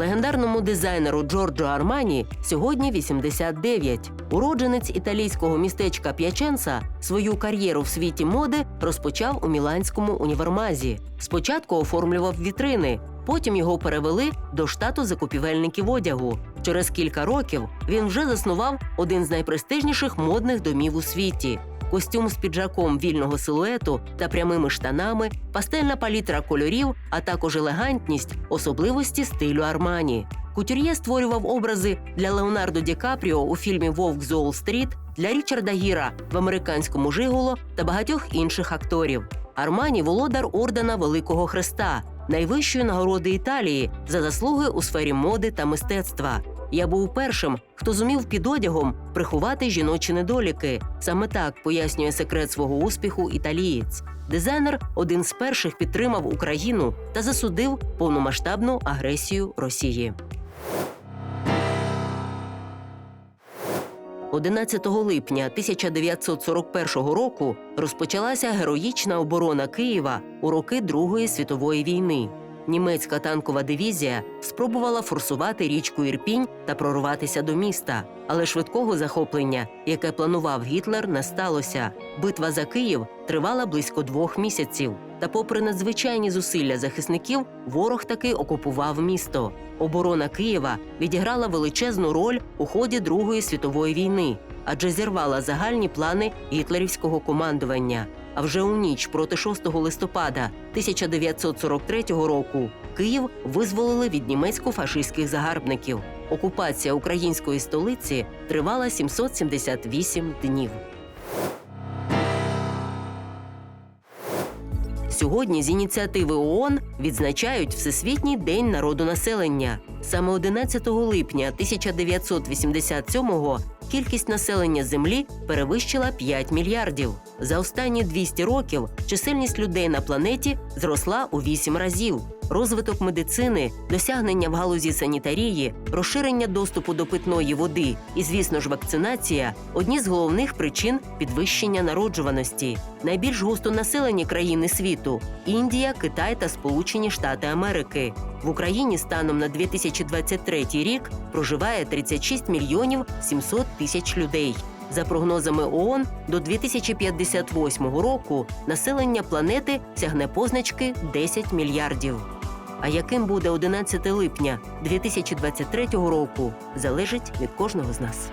Легендарному дизайнеру Джорджо Армані сьогодні 89. Уродженець італійського містечка П'яченса свою кар'єру в світі моди розпочав у Міланському універмазі. Спочатку оформлював вітрини, потім його перевели до штату закупівельників одягу. Через кілька років він вже заснував один з найпрестижніших модних домів у світі. Костюм з піджаком вільного силуету та прямими штанами, пастельна палітра кольорів, а також елегантність, особливості стилю Армані. Кутюр'є створював образи для Леонардо Ді Капріо у фільмі Вовк з Уолл-стріт, для Річарда Гіра в американському Жиголо та багатьох інших акторів. Армані володар ордена Великого Хреста, найвищої нагороди Італії за заслуги у сфері моди та мистецтва. Я був першим, хто зумів під одягом приховати жіночі недоліки. Саме так пояснює секрет свого успіху італієць. Дизайнер один з перших підтримав Україну та засудив повномасштабну агресію Росії. 11 липня 1941 року розпочалася героїчна оборона Києва у роки Другої світової війни. Німецька танкова дивізія спробувала форсувати річку Ірпінь та прорватися до міста, але швидкого захоплення, яке планував Гітлер, не сталося. Битва за Київ тривала близько двох місяців. Та, попри надзвичайні зусилля захисників, ворог таки окупував місто. Оборона Києва відіграла величезну роль у ході Другої світової війни, адже зірвала загальні плани гітлерівського командування. А вже у ніч проти 6 листопада 1943 року Київ визволили від німецько-фашистських загарбників. Окупація української столиці тривала 778 днів. Сьогодні з ініціативи ООН відзначають Всесвітній день народу населення. Саме 11 липня 1987-го кількість населення Землі перевищила 5 мільярдів. За останні 200 років чисельність людей на планеті зросла у 8 разів. Розвиток медицини, досягнення в галузі санітарії, розширення доступу до питної води і, звісно ж, вакцинація одні з головних причин підвищення народжуваності. Найбільш густонаселені країни світу Індія, Китай та Сполучені Штати Америки. В Україні станом на 2023 рік проживає 36 мільйонів 700 тисяч людей. За прогнозами ООН, до 2058 року населення планети сягне позначки 10 мільярдів. А яким буде 11 липня 2023 року, залежить від кожного з нас.